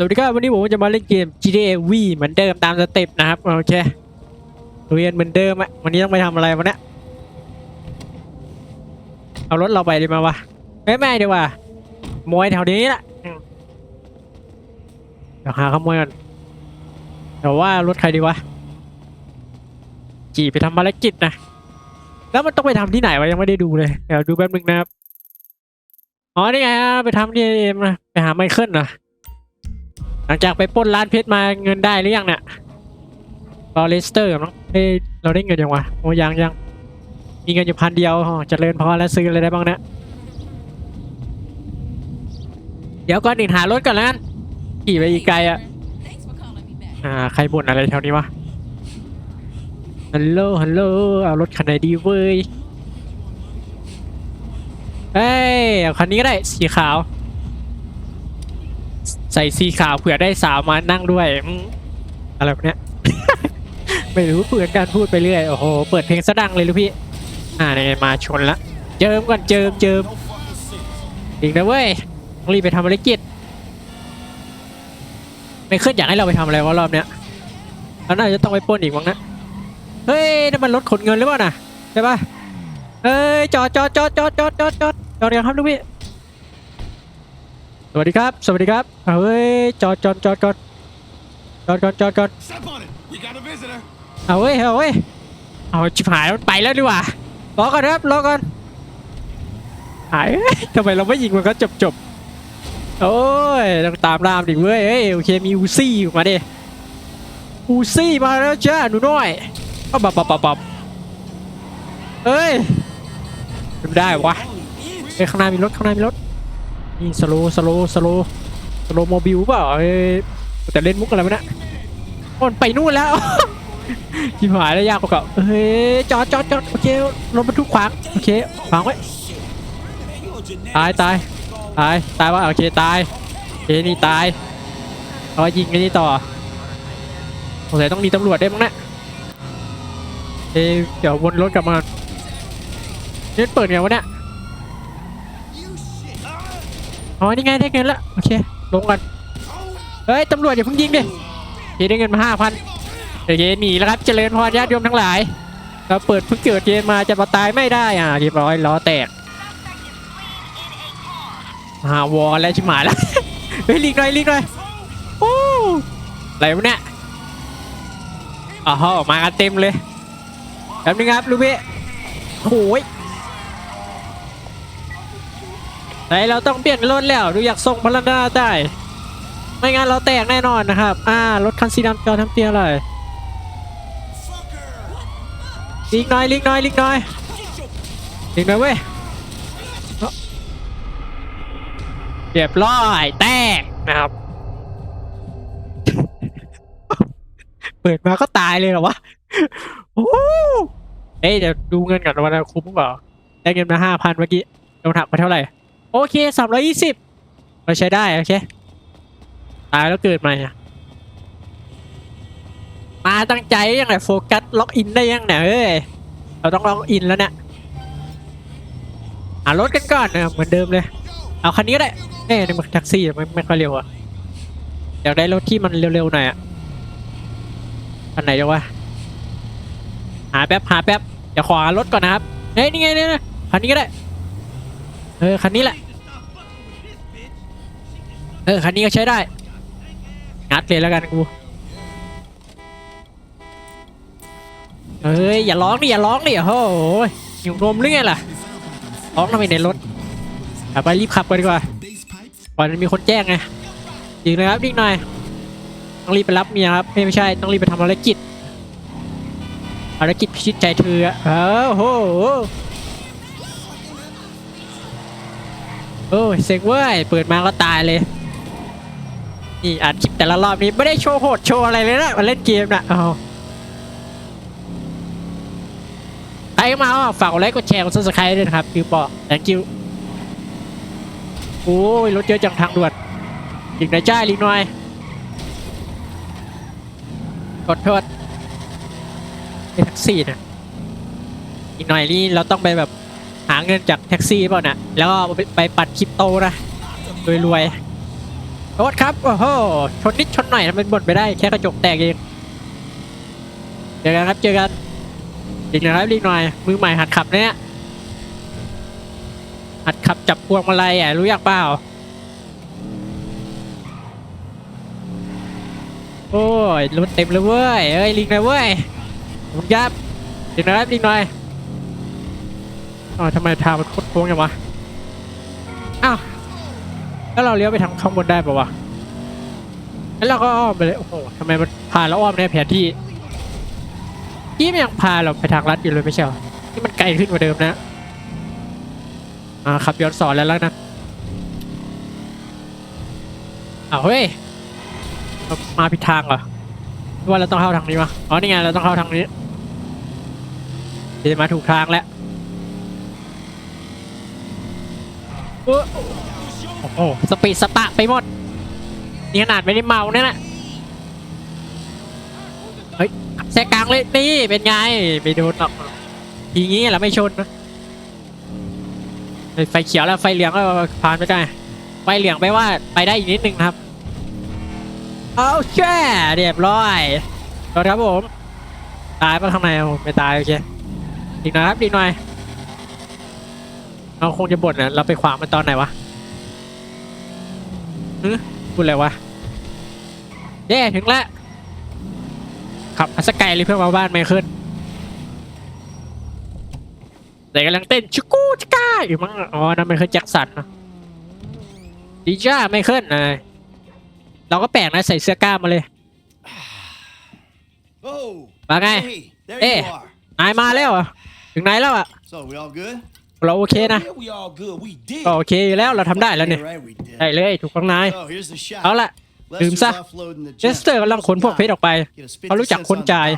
สวัสดีครับวันนี้ผมจะมาเล่นเกม GTA V เหมือนเดิมตามสเต็ปนะครับโอเคเรียนเหมือนเดิมอะวันนี้ต้องไปทำอะไรวะเนี่ยเอารถเราไปดีมาวะไม่ไม่ดีกว่าขโมยแถวนี้แหละอืมเดี๋ยวหาขโมยก่อนแต่ว่ารถใครดีวะจีไปทำภารกิจนะแล้วมันต้องไปทำที่ไหนวะยังไม่ได้ดูเลยเดี๋ยวดูแป๊บนึงนะครับอ๋อนี่ไงไปทำที่เอ็มนะไปหาไมเคิลนะ หลังจากไปปล้นร้านเพชรมาเงินได้หรือยังเนี่ยรอเลสเตอร์มั้งเฮ้เราได้เงินยังวะโอ้ยังยังมีเงินอยู่พันเดียวอ๋อเจริญพอแล้วซื้ออะไรได้บ้างเนี่ยเดี๋ยวก่อนอื่นหารถก่อนแล้วกันขี่ไปอีกไกลอะอ่าใครบ่นอะไรแถวนี้วะฮัลโหลฮัลโหลเอารถคันไหนดีเว้ยเฮ้ยคันนี้ก็ได้สีขาว ใส่สีขาวเผื่อได้สาวมานั่งด้วยอืมอะไรแบบเนี้ย ไม่รู้เผื่อการพูดไปเรื่อยโอ้โหเปิดเพลงซะดังเลยลูกพี่ อ่าเนี่ยมาชนละ เจิมก่อนเจิมเจิมอีกนะเว้ยต้องรีบไปทำภารกิจไม่ขึ้นอยากให้เราไปทำอะไรวะรอบเนี้ยเราน่าจะต้องไปปล้นอีกมั้งนะเฮ้ยนั่นมันรถขนเงินหรือเปล่าน่ะใช่ปะเฮ้ยจอดจอดจอดจอดจอดจอดจอดจอดกันครับลูกพี่ วัสดีครับ สวัสดีครับเอาเฮ้ยจอดจอดจอดก่อนจอดก่อนจอดก่อน Step on it. We got a visitor. เอาเว้ยเอาเว้ยเอาชิบหายมันไปแล้วดีกว่ารอก่อนครับรอก่อนหายเอ้ยทำไมเราไม่ยิงมันก็จบจบโอ้ยต้องตามรามดิเว้ยเฮ้ยโอเคมีอูซี่อยู่มาดิอูซี่มาแล้วจ้าหนูน้อยก็บับบับบับบับเฮ้ยทำได้วะเฮ้ยข้างหน้ามีรถข้างหน้ามีรถ นี่สโลสโลสโลสโลโมบิลเปล่าแต่เล่นมุกอะไรวะเนี่ยมันไปนู่นแล้วชิบหายแล้วยากกว่าเก่าเฮ้ยจอดจอดจอดโอเครถบรรทุกขวางโอเคขวางไว้ตายตายตายตายว่ะโอเคตายโอเคนี่ตายเอาไว้ยิงไอ้นี่ต่อสงสัยต้องมีตำรวจได้วยมั้งเนะเอ้ยเดี๋ยววนรถกลับมาเนี่ยเปิดไงวะเนี่ย อ๋อนี่ไงได้เงินละโอเคลงกันเฮ้ยตำรวจอย่าเพิ่งยิงดิโอเคได้เงินมาห้าพันโอเคหนีแล้วครับเจริญพรญาติโยมทั้งหลายเราเปิดเพิ่งเกิดเกมมาจะมาตายไม่ได้อะเรียบร้อยล้อแตกหาวอแล้วชิบหายแล้วเฮ้ยลีกหน่อยลีกหน่อยโอ้อะไรวะเนี่ยอ๋อมากันเต็มเลยแป๊บนึงครับลูกพี่โอ้ย ไหนเราต้องเปลี่ยนรถแล้วดูอยากส่งพลังงานได้ ไม่งั้นเราแตกแน่นอนนะครับ อ่ารถคันสีดำจอทำเตียเลยลิกน้อยลิกน้อยลิกน้อยลิกน้อยเว้ยเรียบร้อยแตกนะครับ เปิดมาก็ตายเลยเหรอวะโอ้เอ้ยเดี๋ยวดูเงินก่อนว่าคุ้มเปล่าได้เงินมาห้าพันเมื่อกี้โดนหักไปเท่าไหร่ โอเคสามร้อยยี่สิบเราใช้ได้ โอเค ตายแล้วเกิดใหม่อะมาตั้งใจยังไงโฟกัสล็อกอินได้ยังไงเอ้ย เราต้องล็อกอินแล้วเนี่ยหารถกันก่อนนะเหมือนเดิมเลย เอาคันนี้ก็ได้เอ้ยในมันแท็กซี่ไม่ไม่ค่อยเร็วอะอยากได้รถที่มันเร็วๆหน่อยอะคันไหนดีวะหาแป๊บหาแป๊บเดี๋ยวขอหารถก่อนนะครับเฮ้ยนี่ไงนี่ไงคันนี้ก็ได้ เออคันนี้แหละ เออคันนี้ก็ใช้ได้งัดเลยแล้วกันกูเอ้ยอย่าร้องดิอย่าร้องดิโอ้โหหิวนมหรือไงล่ะร้องทำไมในรถไปรีบขับกันดีกว่าก่อนมีคนแจ้งไงยิงเลยครับนิดหน่อยต้องรีบไปรับเมียครับไม่ไม่ใช่ต้องรีบไปทำภารกิจภารกิจพิชิตใจเธออะเออโห โอ้ยเซ็งเว้ย เปิดมาก็ตายเลย นี่อัดคลิปแต่ละรอบนี้ไม่ได้โชว์โหดโชว์อะไรเลยนะมาเล่นเกมนะเอาใครมาอะฝากกดไลค์กดแชร์กดซับสไครต์ด้วยนะครับคิวปอ thank you โอ้ยรถเยอะจังทางด่วนอีกหน่อยจ้าอีกหน่อยกดโทษไอ้แท็กซี่นะอีกหน่อยนี่เราต้องไปแบบ หาเงินจากแท็กซี่เปล่านะแล้วก็ไปไปปัดคริปโตนะรวยๆโทษครับ โอ้โห ชนนิดชนหน่อยทำเป็นบ่นไปได้ แค่กระจกแตกเองเจอกันครับ เจอกันอีกหน่อยครับอีกหน่อย มือใหม่หัดขับเนี่ย หัดขับจับพวงมาลัยอะ รู้อยากเปล่า โอ้ยรถเต็มเลยเว้ย เอ้ยลิงเลยเว้ยขอบคุณครับอีกหน่อยครับอีกหน่อย อ๋อทำไมทางมันโคตรโค้งอย่างวะ อ้าว แล้วเราเลี้ยวไปทางข้างบนได้ปะวะ แล้วเราก็อ้อมไปเลย โอ้โหทำไมมันพาเราอ้อมในแผนที่ยี่มันยังพาเราไปทางลัดอยู่เลยไม่ใช่หรอที่มันไกลขึ้นกว่าเดิมนะอ่าขับย้อนสอนแล้วแล้วนะอ้าวเฮ้ยมาผิดทางเหรอหรือว่าเราต้องเข้าทางนี้วะอ๋อนี่ไงเราต้องเข้าทางนี้เดี๋ยวมาถูกทางแล้วเอ้อ โอ้โหสปีดสปะไปหมด นี่ขนาดไม่ได้เมาเนี่ยนะเฮ้ยแซงกลางเลยนี่เป็นไง ไปโดนหรอกทีงี้แหละไม่ชนนะไฟเขียวแล้วไฟเหลืองก็ผ่านไปได้ไฟเหลืองไปว่าไปได้อีกนิดนึงครับ เอาแช่เรียบร้อยรถครับผม ตายปะข้างในผมไม่ตายโอเคอีกหน่อยครับอีหน่อย เราคงจะบ่นนะเราไปขวางมันตอนไหนวะฮึพูดอะไรวะเย้ถึงแล้วขับมาสกายเลยเพื่อมาบ้านไม่ขึ้นแต่กำลังเต้นชิกูชิก้าอยู่มั้งอ๋อนั่นไม่ขึ้นแจ็คสันนะดีจ้าไม่ขึ้นเลยเราก็แปลกนะใส่เสื้อกล้ามมาเลย Oh. Bác ơi. Hey, there Ê. you are. นายมาแล้วเหรอะถึงไหนแล้วอะ So we all good? เราโอเคนะ Yeah, we all good. We did. ก็โอเคอยู่แล้วเราทำได้แล้วเนี่ย Yeah, right, we did. ได้เลยถูกต้องนาย So here's the shot. เอาละดื่ม Lester's ซะ offloading the เจสเตอร์กำลังขนพวกเพชรออกไป Get a เขารู้จัก50คน cents on จ่าย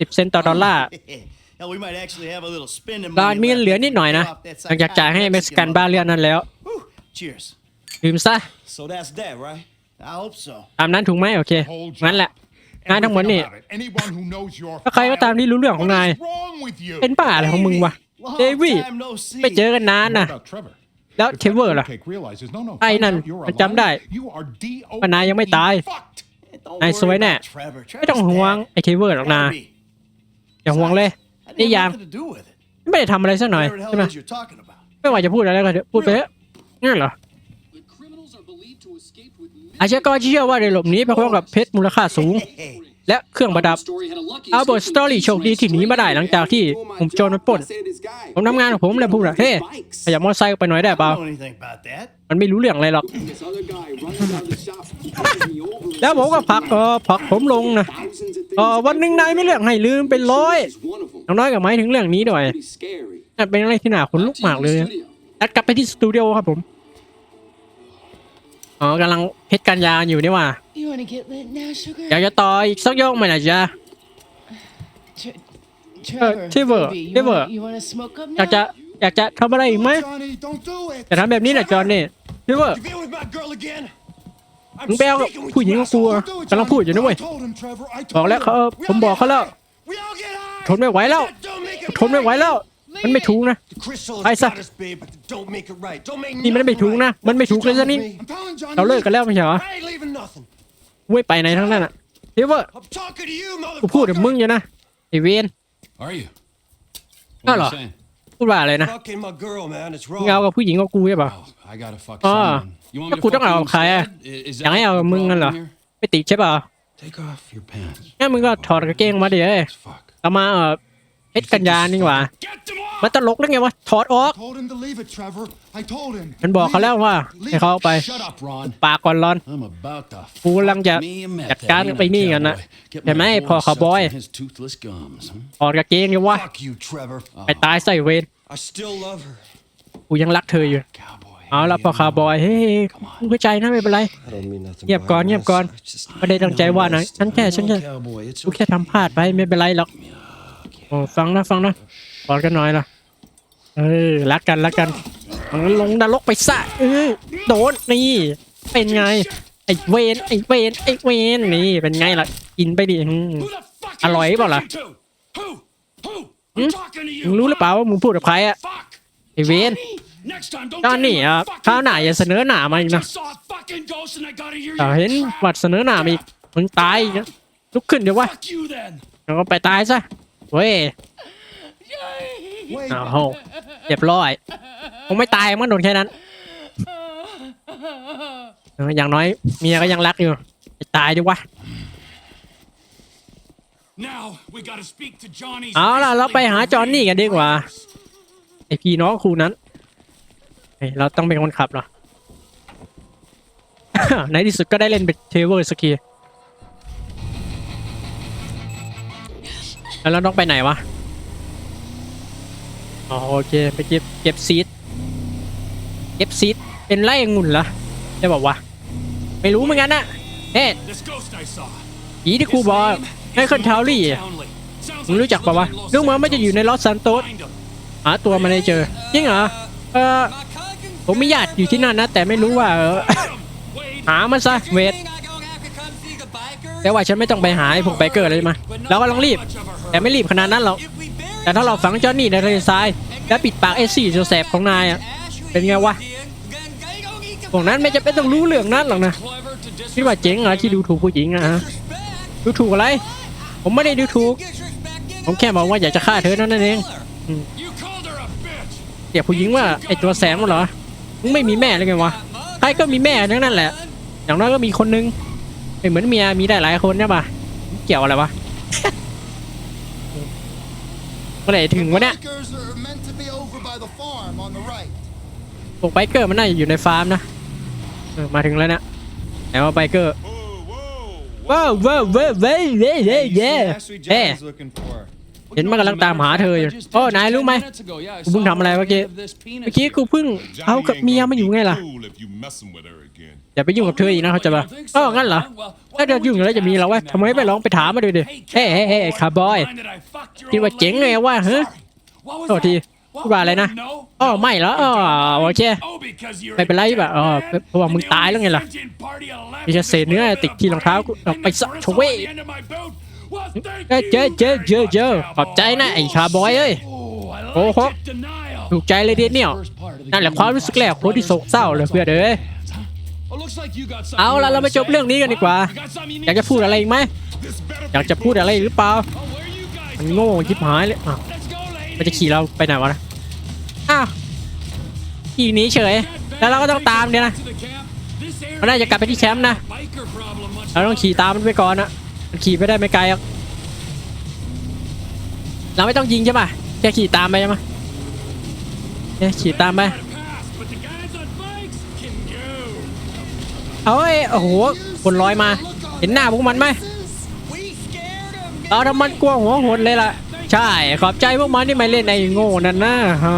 the dollar. 10 เซนต์ต่อดอลลาร์ Hell, we might actually have a little spending เรา money มีเงิน left เหลือนิดหน่อยนะ to pay off that หลังจากจ่ายให้ psychotic เม็กซิกัน Mexican บ้าเรื่องนั้นแล้ว Whew. Cheers. ดื่มซะ So that's that, right? I hope so. ตามนั้นถูกไหมโอเค Hold งั้นแหละ up. งานทั้งหมดนี่ Everything about it. Anyone who knows your ถ้าใครก็ตามที่รู้เรื่องของ What นาย is wrong with you? เป็นบ้าอะไรของมึงวะ Long David. time no see. ไม่เจอกันนาน What นะ about Trevor? แล้ว If เทเวอร์ that ล่ะ fruitcake realizes, no, no, ไอ้ find นั่น out you're มันจำได้ alive, you are DOE ว่านายยังไม่ตาย fucked. Don't นาย worry สวยแน่ about Trevor. ไม่ต้อง Trevor's ห่วง dead. ไอ้เทเวอร์หรอกนะ Gotta be. อย่าห่วงเลย I didn't นี่ have ยัง nothing to do with it. ไม่ได้ทำอะไรสักหน่อย Whatever the ใช่ไหม hell it is you're talking about. ไม่ว่าจะพูดอะไรก็เถอะพูดไปเถอะงั้นเหรอ The criminals are believed to escape with อาชญากรเชื่อว่าได้หลบหนีไปพร้อมกับเพชรมูลค่าสูง Hey, และเครื่องประดับอัลเบิร์ตสตอรี่โชคดีที่หนีมาได้หลังจากที่ผมโจรมันปล้น ผมทำงานของผมแล้วพูดอะเฮ้ยขยับมอเตอร์ไซค์ไปหน่อยได้ I เปล่า don't know anything about that. มันไม่รู้เรื่องอะไรหรอก This other guy runs out of the shop, pushes me over, แล้วผมก็ผลักเออผลักผมลงนะ thousands of เออ things. วันหนึ่งนายไม่เรื่องให้ลืมเป็นร้อย This is one of them. อย่างน้อยก็หมายถึงเรื่องนี้ด้วย Pretty scary. นั่นเป็นอะไรที่น่าขนลุกมากเลย Studio. นัดกลับไปที่สตูดิโอครับผม อ๋อกำลังเพชรกันยาอยู่นี่ว่า You want to get lit now, sugar? อยากจะต่ออีกสักโยกไหมล่ะจ๊ะ Tre- Trevor, Trevor, baby, you Trevor. wanna- you want to smoke up อยากจะ now? อยากจะทำอะไรอีกไหม Johnny, don't do it. จะทำแบบนี้นะจอห์นนี่พี่ว่า You been with my girl again? มึงไปเอากับผู้หญิงของกูอะ Don't do it, กำลังพูดอยู่นะ Johnny. เว้ย I told him, Trevor. I บอก told แล้ว him. เขาผมบอกเขาแล้ว We all get high. ทนไม่ไหวแล้ว That don't make it ทนไม่ไหวแล้ว มันไม่ถูกนะ The crystal Ai has sao? got us, babe, but don't make it right. Don't make นี่มันไม่ nothing ถูกนะ right. มันไม่ถูกเลยซะนี่ I'm telling Johnny. เราเลิกกันแล้วไม่ใช่เหรอ I ain't leaving nothing. ไม่ไปไหนทั้งนั้นอะพี่ว่า I'm talking to you, กูพูดกับ motherfucker. มึงอยู่นะไอเวน Are you? What are you saying? พูดว่าอะไรนะ Fucking my girl, man. It's มึงเอา wrong. กับผู้หญิงกับกูใช่ป่ะ Oh, I gotta fuck Ah. someone. You want me แล้ว to กูต้อง fuck เอา you กับใครอะ instead? I- Is อยาก that ให้เอากับ the มึงนั่นเหรอ problem here? ไม่ติดใช่ป่ะ Take off your pants. งั้นมึงก็ถอดกางเกงมาดิเอ้ย Let's fuck. เรามาเออเพ ชรกันยานี่หว่า Get them off. มันตลกได้ไงวะ ถอดออก Told him to leave it, Trevor. I told him. ฉันบอกเขาแล้วว่า Leave ให้เขาเอาไป Shut up, Ron. ปากก่อนร้อน I'm about to กูกำลังจะ fuck me a meth จัดการ head, ain't ไป I, นี่กันนะ cowboy? Get เห็นไหม my ไอ้พ่อ boy คาวบอย sucks on his toothless gums, huh? ถอดกางเกงดิวะ Fuck you, Trevor. ไปตายใส่เวร I still love her. กูยังรักเธออยู่ Cowboy. เอาละพอคาร์บอย เฮ้ยมึงเข้าใจนะไม่เป็นไร I don't mean nothing เงียบ by ก่อน it, เงียบ Miss. ก่อน I just- ไม่ได้ตั้งใจว่านะฉันแค่ฉันแค่ Cowboy, it's กูแค่ทำพลาดไปไม่เป็นไรหรอก โอ้ฟังนะฟังนะกอดกันหน่อยนะเออรักกันรักกันมันลงนรกไปซะเออโดนนี่เป็นไงไอ้เวนไอ้เวนไอ้เวนนี่เป็นไงล่ะกินไปดิอืม Who the fuck À, are lỗi you bảo là- speaking to? Who? Who? Ừ? I'm talking to มึง you. รู้หรือเปล่าว่ามึงพูดกับใครอะ Fuck. ไอ้เวน Johnny, Next time, don't ก็ get นี่ in อะ my fucking ข้าวหน้าอย่าเสนอหนามาอีกนะ Just saw a fucking ghost and I gotta hear แต่ your เห็น crap. วัดเสนอหนามาอีกมึงตายอีกนะลุกขึ้นเดี๋ยววะ Fuck you then. แล้วก็ไปตายซะ เว้ย Wait. อ้าวเรียบร้อยคงไม่ตายมันโดนแค่นั้นเอออย่างน้อยเมียก็ยังรักอยู่ไปตายดีวะ Now we gotta speak to Johnny's เอาล่ะเราไปหาจอห์นนี่กันดีกว่า ไอพี่น้องครูนั้นเฮ้ยเราต้องเป็นคนขับเหรอ ในที่สุดก็ได้เล่นเป็นเทเวอร์สกี แล้วเราต้องไปไหนวะ อ๋อโอเคไปเก็บเก็บซีดเก็บซีดเป็นไร่องุ่นเหรอได้บอกว่าไม่รู้เหมือนกันนะเฮ้ This ghost I saw. ผีที่ครูบอกไมเคิลทาวลี่มึงรู้จักปะวะ he's living in ดูเหมือน Los มันจะอยู่ในลอสซันโตสหาตัวมันไม่เจอจริงเหรอเออผมมีญาติอยู่ที่นั่นนะ แต่ไม่รู้ว่าเออหามันซะเวท แต่ว่าฉันไม่ต้องไปหาไอ้พวกไบเกอร์เลยมาเราก็ต้องรีบ แต่ไม่รีบขนาดนั้นหรอกแต่ถ้าเราฝังจอห์นนี่ในทะเลทราย แล้วปิดปากเอสซี่โจแสบของนายอะเป็นไงวะพวกนั้นไม่จะเป็นต้องรู้เรื่องนั้นหรอกนะคิดว่าเจ๋งเหรอที่ดูถูกผู้หญิงอะฮะดูถูกอะไร ผมไม่ได้ดูถูก ผมแค่บอกว่าอยากจะฆ่าเธอนั่นเองเดี๋ยวผู้หญิงว่าไอตัวแสบมันเหรอมึงไม่มีแม่เลยไงวะใครก็มีแม่ทั้งนั้นแหละ อย่างน้อยก็มีคนนึง ไม่เหมือนเมียมีได้หลายคนใช่ปะเกี่ยวอะไรวะ เมื่อไหร่ถึงวะเนี่ย Bikers are meant to be over by the farm on the right. พวกไบเกอร์มันน่าจะอยู่ในฟาร์มนะเออมาถึงแล้วนะไหนว่าไบเกอร์ว้าวว้าวว้าวว้าวเย้เย้เย้เอ๊ะ เห็นมันกำลังตามหาเธออยู่โอ้นายรู้ไหมกูเพิ่งทำอะไรเมื่อกี้ เมื่อกี้กูเพิ่งเอากับเมียมาอยู่ไงล่ะ Cool if you messing with her again. อย่าไปยุ่งกับเธออีกนะเขาใจะปะเอองั้นเหรอ ถ้าเธอยุ่งแล้วจะมีเราวะทำไมไม่ลองไปถามมาดูดิเฮ้เฮ้เฮ้คาร์บอยคิดว่าเจ๋งไงวะฮะโทษทีพูดว่าอะไรนะอ๋อไม่เหรออ๋อโอเคไม่เป็นไรแบบอ๋อเพราะว่ามึงตายแล้วไงล่ะมีจะเศษเนื้อติดที่รองเท้ากูเอาไปซะโชเว้ย เอ้ยเจอเจอเจอเจอขอบใจนะไอ้คาร์บอยเอ้ยโอ้โหถูกใจเลยเดียเนี่ยนั่นแหละความรู้สึกแรกคนที่โศกเศร้าเลยเพื่อนเอ้ยเอาละเรามาจบเรื่องนี้กันดีกว่า อยากจะพูดอะไรอีกไหมอยากจะพูดอะไรหรือเปล่ามันโง่ยิบหายเลยอ้าวมันจะขี่เราไปไหนวะนะอ้าวขี่หนีเฉย แล้วเราก็ต้องตามเนี่ยนะมันน่าจะกลับไปที่แคมป์นะเราต้องขี่ตามมันไปก่อนนะมัน ขี่ไปได้ไม่ไกลหรอกเราไม่ต้องยิงใช่ปะแค่ขี่ตามไปใช่ไหมแค่ขี่ตามไปเอ้ยโอ้โหคนลอยมา เห็นหน้าพวกมันไหมเราทำมันกลัวหัวหดเลยล่ะ ใช่ขอบใจพวกมันที่ไม่เล่นไอ้โง่นั่นนะฮะ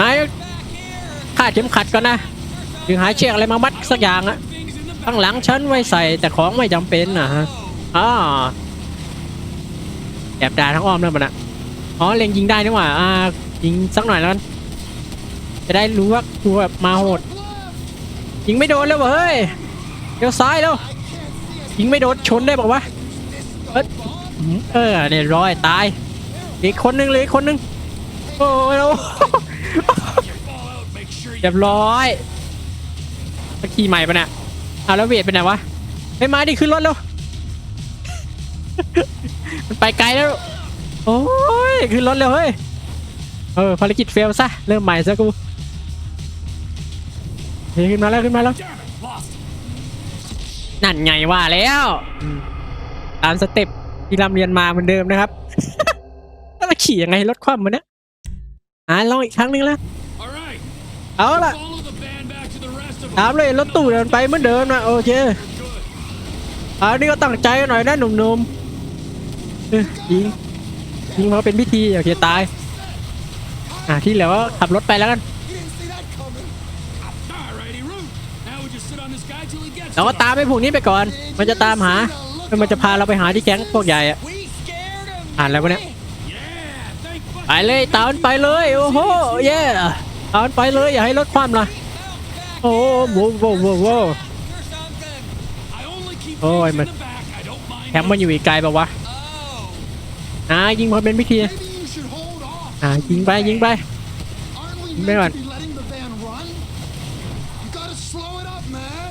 นายคาดเข็มขัดก่อนนะถึงหาเชือกอะไรมามัดสักอย่างอะ ข้างหลังฉันไว้ใส่แต่ของไม่จำเป็นนะฮะอ่าแอบด่าทั้งอ้อมเลยมันอะอ๋อเล็งยิงได้นี่หว่าอ่ายิงสักหน่อยแล้วกันจะได้รู้ว่ากูแบบมาโหดยิงไม่โดนแล้วเว้ยเดี๋ยวซ้ายแล้วยิงไม่โดนชนได้บอกว่าเอยเออเนี่ยร้อยตายอีกคนนึงเลยอีกคนนึงโอ้ยโอ้เรียบร้อยตะขี่ใหม่ปะเนี่ย เอาแล้วเวทไปไหนวะไม่มาดิขึ้นรถแล้ว มันไปไกลแล้ว โอ้ยขึ้นรถแล้วเฮ้ย เออภารกิจเฟลซะเริ่มใหม่ซะกูเฮ้ยขึ้นมาแล้วขึ้นมาแล้ว นั่นไงว่าแล้วตามสเต็ปที่รำเรียนมาเหมือนเดิมนะครับแล้วเราขี่ยังไงรถคว่ำมันเนี่ยอ่าลองอีกครั้งหนึงแล้วเอาล่ะ ถามเลยรถตู้เดินไปเหมือนเดิมนะโอเคอันนี้ก็ตั้งใจหน่อยนะหนุ่มๆเอ้ยยิงยิงเพราะเป็นพิธีโอเคตายอ่าที่เหลือก็ขับรถไปแล้วกันเราก็ตามไอ้พวกนี้ไปก่อน มันจะตามหาแล้วมันจะพาเราไปหาที่แก๊งพวกใหญ่อะอ่านอะไรวะเนี่ยไปเลยตามไปเลยโอ้โหเย่ตามไปเลยอย่าให้รถคว่ำละ โอ้โหโว้โว้โว้โว้โอ้ยมันแคมป์มันอยู่อีกไกลปะวะอ่ายิงพอเป็นพิธี Maybe you should hold off. อ่ายิงไปยิงไป Aren't we you ไม่ก่อน meant to be letting the van run? You gotta slow it up, man.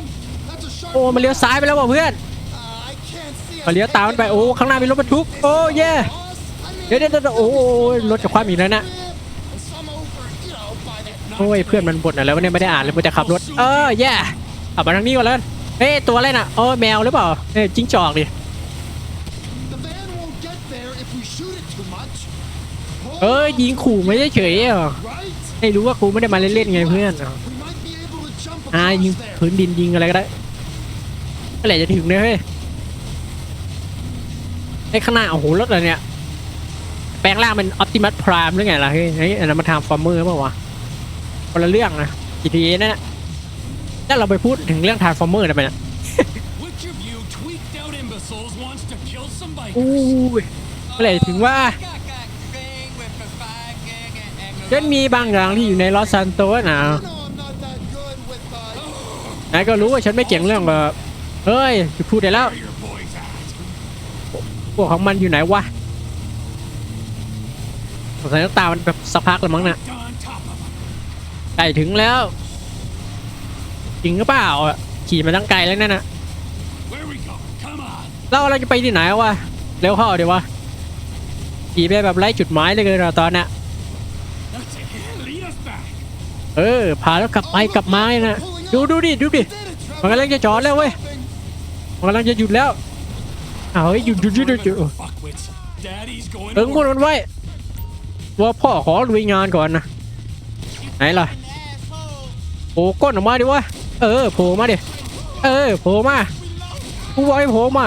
That's a sharp โอ้มันเลี้ยวซ้ายไปแล้วว่ะเพื่อน Uh, I can't see us มาเลี้ยวตามมันไปโอ้ข้างหน้ามีรถบรรทุกโอ้เย่ boss. I mean, เดี๋ยวเดี๋ยวเดี๋ยวโอ้ยรถจะคว่ำอีกแล้วนะ and some over, you know, by the โอ้ยเพื่อนมันบ่นอะไรวะเนี่ยไม่ได้อ่านเลยมันจะขับรถ เออแย่ขับมาทางนี้ก่อนแล้วกันเฮ้ยตัวอะไรน่ะโอ้ยแมวหรือเปล่าเอ้ยจิ้งจอกดิ The van won't get there if we shoot it too much. Hold เอ้ยยิงขู่ไม่เฉยๆเหรอ right? ให้รู้ว่ากูไม่ได้มาเล่นๆไงเพื่อน We might be able to jump อ่า across ยิง there. พื้นดินยิงอะไรก็ได้เมื่อไหร่จะถึงเนี่ยเฮ้ยไอ้ข้างหน้าโอ้โหรถอะไรเนี่ย แปลงร่างเป็นออ t ติมัสพรามหรือไงล่ะเฮ้ยเฮ้ยอันนั้นมาทำฟอร์เมอร์เปล่าวะ คนละเรื่องนะ GTA นั่นน่ะถ้าเราไปพูดถึงเรื่องทาร์ฟอร์เมอร์ได้ไหมเนี่ย Which of you tweaked out imbeciles wants to kill some อู้ bikers? ยเมื่อไหร่ถึงว่าฉันมีบางอย่างที่อยู่ในลอสซันโตสนะ You know I'm not that good with, uh, นายก็รู้ว่าฉันไม่เก่งเรื่องแบบเฮ้ยหยุดพูดได้แล้ว Where your boys at? พวกของมันอยู่ไหนวะสงสัยน้ำตามันแบบสักพักแล้วมั้งน่ะ On top of them. ใกล้ถึงแล้ว จริงหรือเปล่าอะขี่มาตั้งไกลแล้วนั่นนะเราเราจะไปที่ไหนวะเร็วเข้าเดี๋ยววะขี่ไปแบบไร้จุดหมายเลยเกินอะตอนน่ะเออพาแล้วกลับไปกลับมาเลยนะดูดูดิดูดิมันกำลังจะจอดแล้วเว้ยมันกำลังจะหยุดแล้วเอาเฮ้ยหยุดหยุดหยุดหยุดหยุด Fuckwits. Daddy's going เอิงพูด work. มันไว้ว่าพ่อขอลุยงานก่อนนะไหนล่ะ ล่ก้นออกมาดิวะ เออโผล่มาดิ เออโผล่มากูบอกให้โผล่มา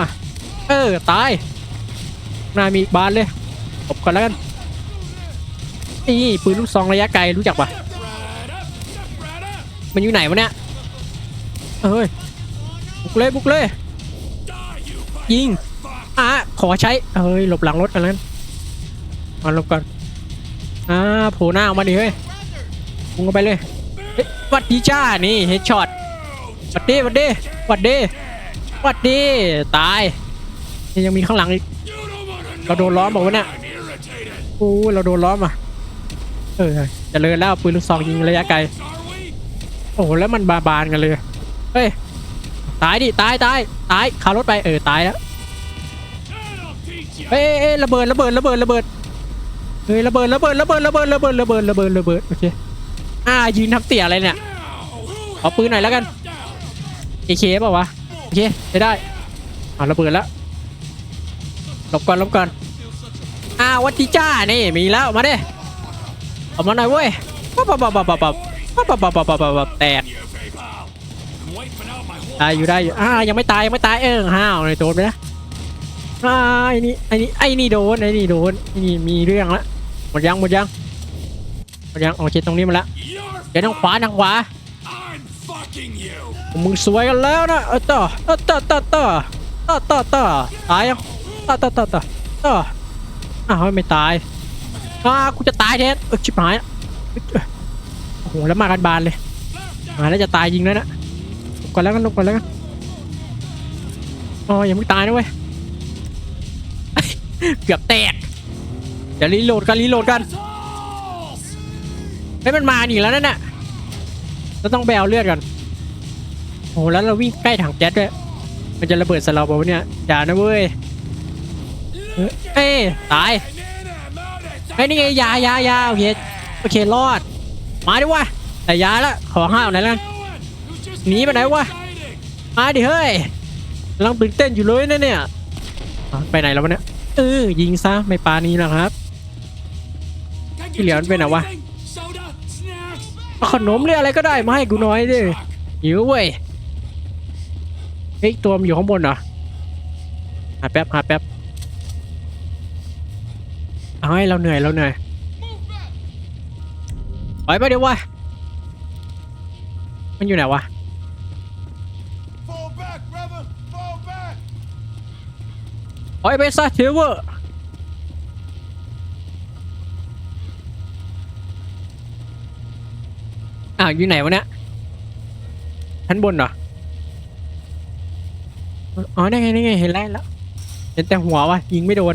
เออตายนามีบานเลยตบกันแล้วกันนี่ปืนลูกซองระยะไกลรู้จักปะมันอยู่ไหนวะเนี่ย เอ้ย บุกเลยบุกเลย ยิง อะขอใช้เอ้ย หลบหลังรถกันแล้วมาหลบก่อนอ่าโผล่หน้าออกมาดิเฮ้ยพุ่งไปเลย เฮ้ยหวัดดีจ้านี่เฮดช็อตหวัดดีหวัดดีหวัดดีหวัดดีตายยังมีข้างหลังอีกเราโดนล้อมบอกว่าเนี่ยโอ้เราโดนล้อมอะเออจะเลินแล้วปืนลูกซองยิงระยะไกลโอ้โหแล้วมันบาบานกันเลยเฮ้ยตายดิตายตายตายขับรถไปเออตายแล้วเอ้ยเอ้ยระเบิดระเบิดระเบิดระเบิดเฮ้ยระเบิดระเบิดระเบิดระเบิดระเบิดระเบิดระเบิดระเบิดโอเค อ่ายืนทำเตี่ยอะไรเนี่ยเอาปืนหน่อยแล้วกันเอเคเปล่าวะโอเคได้ได้อ่าระเบิดแล้วหลบก่อนหลบก่อนอ่าวัดดีจ้านี่มีแล้วมาดิเอามาหน่อยเว้ยปั๊บปั๊บปั๊บปั๊บปั๊บปั๊บปั๊บปั๊บปั๊บปั๊บแตกได้อยู่ได้อยู่อ่ายังไม่ตายยังไม่ตายเออห้าวเลยโดนไปนะอ่าไอ้นี่ไอ้นี่ไอ้นี่โดนไอ้นี่โดนไอ้นี่มีเรื่องละหมดยังหมดยัง มดยังโอเคตรงนี้มาแล้วเดี๋ยวทางขวาทางขวา I'm fucking you. มึงสวยกันแล้วนะเออต่อเออต่อต่อต่อต่อต่อต่อตายยังต่อต่อต่อต่อต่ออ้าวไม่ตายอ่ากูจะตายแทนเออชิบหายโอ้โหแล้วมากันบานเลยมาแล้วจะตายยิงแล้วนะลงก่อนแล้วกันลงก่อนแล้วกันอ๋อยังไม่ตายนะเว้ยเกือบแตกเดี๋ยวรีโหลดกันรีโหลดกัน เฮ้ยมันมาอีกแล้วนั่นน่ะเราต้องไปเอาเลือดก่อนโอ้โหแล้วเราวิ่งใกล้ถังแก๊สด้วย มันจะระเบิดใส่เราเปล่าวะเนี่ยอย่านะเว้ยเอ้ยตายไอ้นี่ไงยายายาโอเคโอเครอด มาดิวะแต่ยาละขอห้าวหน่อยละกันหนีไปไหนวะมาดิเฮ้ยกำลังตื่นเต้นอยู่เลยนะเนี่ยไปไหนแล้ววะเนี่ยเออยิงซะไม่ปานี้นะครับที่เหลือมันเป็น you อะวะ ขนมหรืออะไรก็ได้มาให้กูหน่อยดิ Truck. หิวเว้ยเฮ้ยตัวมันอยู่ข้างบนเหรอหาแป๊บหาแป๊บเอาให้เราเหนื่อยเราเหนื่อยปล่อยไปเดี๋ยววะมันอยู่ไหนวะ Fall back, brother. Fall back. ปล่อยไปซะเทเวอร์ อ้าวอยู่ไหนวะเนี่ยชั้นบนเหรอ อ๋อได้ไงได้ไงเห็นแล้วเห็นแล้ว เห็นแต่หัววะยิงไม่โดน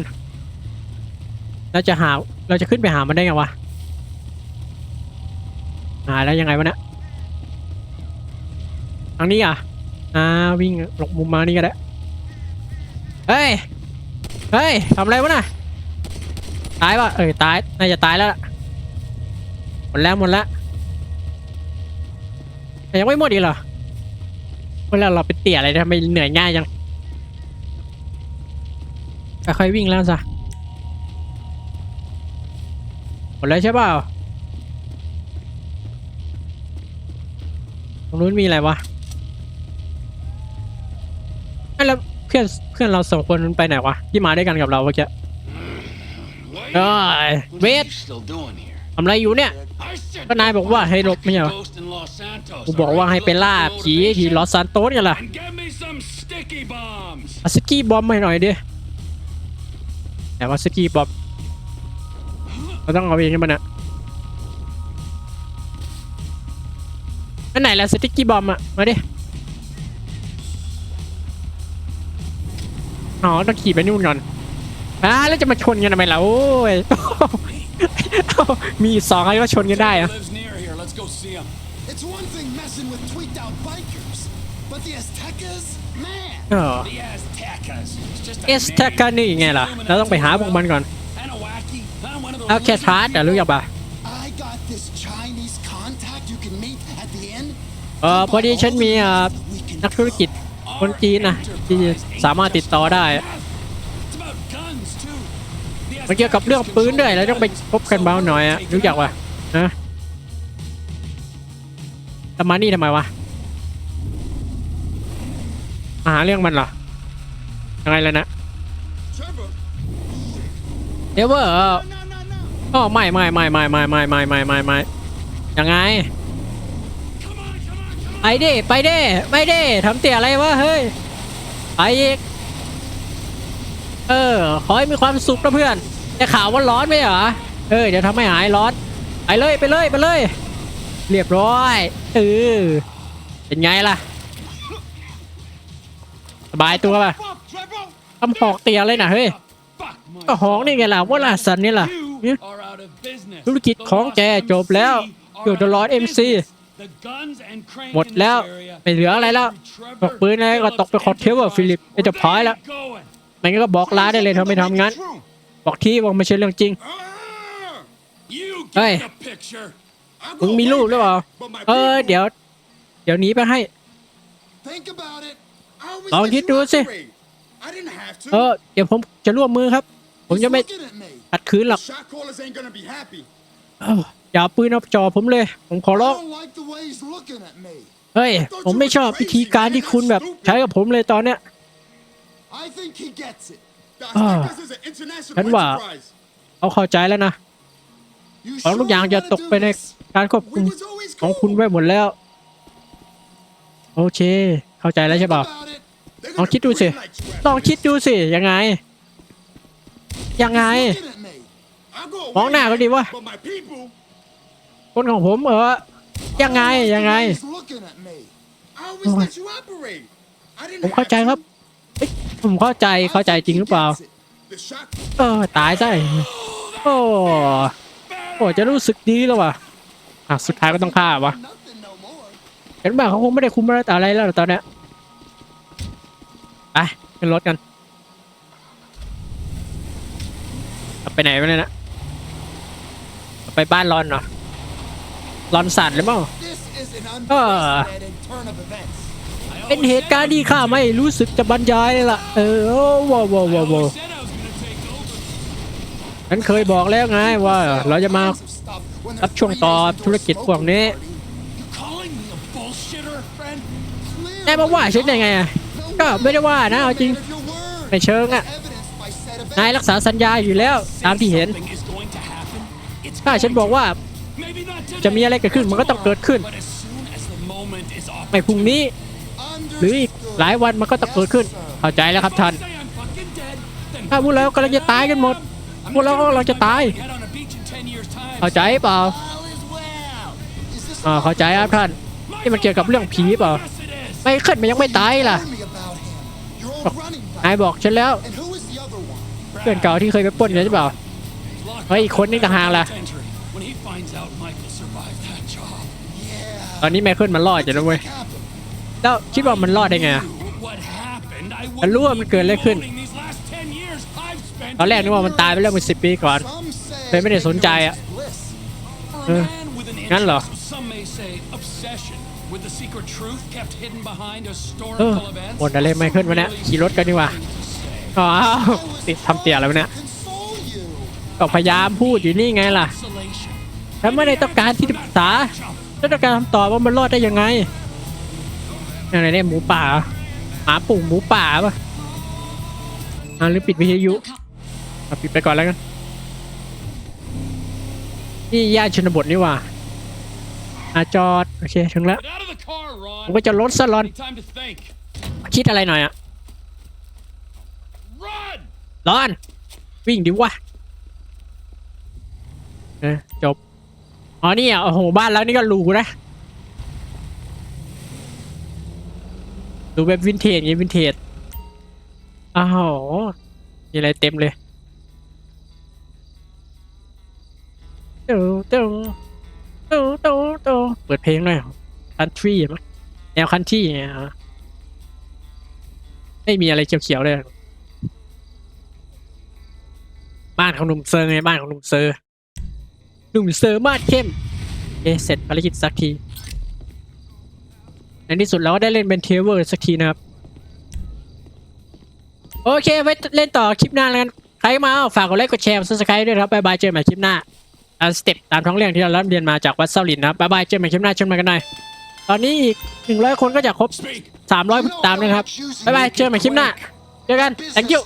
เราจะหา เราจะขึ้นไปหามันได้ไงวะอ่าแล้วยังไงวะเนี่ยทางนี้อะ อ่าวิ่งหลบมุมมานี่ก็ได้ เฮ้ย เฮ้ยทำอะไรวะน่ะ ตายปะเอ้ยตาย น่าจะตายแล้วหมดแล้วหมดแล้ว แต่ยังไม่หมดอีกเหรอเวลาเราเป็นเตี่ยอะไรทำไมเหนื่อยง่ายจังค่อยๆวิ่งแล้วจ้ะหมดแล้วใช่เปล่าตรงนู้นมีอะไรวะไอ้แล้วเพื่อนเพื่อนเราสองคนไปไหนวะที่มาด้วยกันกับเราเมื่อกี้เอ้ยเวททำอะไรอยู่เนี่ย ก็นายบอกว่าให้หลบไม่ใช่หรอกูบอกว่าให้ไปล่าผีที่ลอสซานโตสกันล่ะ And get me some sticky bombs. เอาสกี้บอมมาให้หน่อยดิแต่ว่าสกี้บอมเราต้องเอาเองใช่ไหมเนี่ยอันไหนล่ะสติกกี้บอมอะมาดิอ๋อต้องขี่ไปนู่นก่อนอ่าแล้วจะมาชนกันทำไมล่ะโอ้ย มีสองอะไรก็ชนกันได้อะ Lives near here. Let's go see him. It's one thing messing with tweaked out bikers, but the Aztecas, man. เออ The Aztecas. It's just a เอสแทกกันนี่ไงล่ะ เราต้องไปหาพวกมันก่อน And a wacky. I'm one of those เอาแค่ทาร์ดแต่รู้ยังปะ I got this Chinese contact you can meet at the end. เออพอดีฉันมีอ่า We can นักธุรกิจคนจีนนะที่สามารถติดต่อได้ It's มันเกี่ยวกับเรื่องปืนด้วยแล้วต้องไปพบกันเบาหน่อยอะรู้จักวะฮะตมานี่ทำไมวะมาหาเรื่องมันเหรอยังไงแล้วนะเดวเวอร์อ๋อไม่ไม่ไม่ไม่ไม่ไม่ไม่ไม่ไม่ไม่ยังไงไปดิไปดิไปดิทำเตี่ยอะไรวะเฮ้ยไปอีกเออขอให้มีความสุขนะเพื่อน แต่ข่าวว่าร้อนไหมเหรอ เออเดี๋ยวทำให้หายร้อน ไปเลยไปเลยไปเลย เรียบร้อย เออ เป็นไงล่ะ สบายตัวป่ะทำหอกเตี่ยเลยนะเฮ้ย ก็หอกนี่ไงล่ะว่าล่ะสันนี่ล่ะ ธุรกิจของแกจบแล้ว อยู่ The Lord Lost MC business. The guns and crank หมดแล้ว ไม่เหลืออะไรแล้วตกปืนอะไรก็ตกไปขอเทวฟิลิปไอ้จะพายแล้วมันก็บอกลาได้เลยถ้าไม่ทำงั้น บอกที่ว่าไม่ใช่เรื่องจริง You Hey. get the picture. มึงมีลูกหรือเปล่า เออ เดี๋ยว เดี๋ยวหนี้ไปให้ Think about it. I always ลอง let คิด you ดูสิ operate. I didn't have to. เออ เดี๋ยวผมจะร่วมมือครับ ผม He's จะไม่ looking at me. ขัดขืนหรอก Shot callers ain't gonna be happy. เอ้าอย่าเอาปืนเอาจอผมเลย ผมขอ I ร้อง don't like the way he's looking at me. เฮ้ย ผมไม่ชอบวิธีการที่คุณแบบใช้กับผมเลยตอนเนี้ย I think he gets it. Ah. Aztecas is an international ฉันว่า enterprise. เขาเข้าใจแล้วนะ You ของทุก sure อย่าง you จะ wanna ตก do ไปใน this? การควบคุ We ม was always ของคุณ cool. ไว้หมดแล้ว โอเค เข้าใจแล้วใช่ Think เปล่า about it. They're ลอง gonna คิดดูสิ greenlight you after ลองคิดดูสิยังไง ยังไง He's looking at me. I'll go มองหน้า away, ก็ดีวะ but my people, คนของผมเออยังไง I don't like ยังไง the way he's looking at me. I always Oh. let you operate. I didn't ผมเข้า have ใจ to. ครับเอ้ย ผมเข้าใจเข้าใจจริงหรือเปล่า เออตายซะโอ้โอ้จะรู้สึกดีแล้ววะอะสุดท้ายก็ต้องฆ่าวะเห็นว่าเขาคงไม่ได้คุมอะไรแล้วตอนเนี้ยไปขึ้นรถกันไปไหนไปเนี่ยนะไปบ้านรอนเหรอรอนสันหรือเปล่า This is an เป็นเหตุการณ์ที่ข้าไม่รู้สึกจะบรรยายละเออว้าวว้าวว้าวฉันเคยบอกแล้วไงว่าเราจะมารับช่วงต่อธุรกิจพวกนี้แต่มาว่าฉันยังไงก็ไม่ได้ว่านะเอาจริงไม่เชิงอะนายรักษาสัญญาอยู่แล้วตามที่เห็นถ้าฉันบอกว่าจะมีอะไรเกิดขึ้นมันก็ต้องเกิดขึ้น ไม่พรุ่งนี้ หรืออีกหลายวันมันก็ต้องเกิดขึ้น เข้าใจแล้วครับท่านถ้าพวกเรากำลังจะตายกันหมด พวกเราก็กำลังจะตาย เข้าใจเปล่าอ่าเข้าใจครับท่าน นี่มันเกี่ยวกับเรื่องผีเปล่า ไม่ขึ้นมันยังไม่ตายล่ะนายบอกฉันแล้ว เพื่อนเก่าที่เคยไปป้นกันใช่เปล่า เฮ้ยอีกคนนึงต่างหากล่ะ ตอนนี้ไมเคิลมันรอดอยู่แล้วเว้ย แล้วคิดว่ามันรอดได้ไงมันรู้ว่ามันเกิดอะไรขึ้น ตอนแรกนึกว่ามันตายไปแล้วเมื่อสิปีก่อน some say เลยไม่ได้สนใจอะงั้นเหรอเออหมดอะไรไมเคิลวะเนี่ยขี่รถกันดีกว่าอ๋อติดทำเตี่ยอะไรวะเนี่ยก็พยายามพูดอยู่นี่ไงล่ะ Isolation. ฉันไม่ได้ต้องการที่จะปรึกษาฉันต้องการคำตอบว่ามันรอดได้ยังไง อะไรเนี่ยหมูป่าหมาปุ่งหมูป่าปะอ่าหรือปิดวิทยุอะปิดไปก่อนแล้วกันนี่ย่านชนบทนี่ว่าอาจอด โอเค ถึงแล้ว ผมก็จะลดสลอน คิดอะไรหน่อยอะรอน วิ่งดิวะจบ อ๋อนี่อะโอ้โห บ้านแล้วนี่ก็หรูนะ ดูแบบวินเทจไงวินเทจอ้าวมีอะไรเต็มเลยต้าเต้าเต้าเต้าเต้เปิดเพลงหน่อยคันทรีมั้งแนวคันทรีไงอะไม่มีอะไรเขียวๆเลย บ้านของหนุ่มเซอร์ไงบ้านของหนุ่มเซอร์หนุ่มเซอร์มาดเข้มเอเสร็จภารกิจสักที ในที่สุดเราก็ได้เล่นเป็นเทเวอร์สักทีนะครับ โอเคไว้เล่นต่อคลิปหน้าแล้วกันใครมาฝากกดไลค์กดแชร์ซับสไครต์ด้วยครับบายบายเจอกันใหม่คลิปหน้าตามสเต็ปตามท้องเรื่องที่เราเรียนมาจากวัดเซาลินนะครับบายบายเจอกันใหม่คลิปหน้าชมกันหน่อยตอนนี้อีกหนึ่งร้อยคนก็จะครบสามร้อยตามนะครับบายบายเจอกันใหม่คลิปหน้าเจอกัน thank you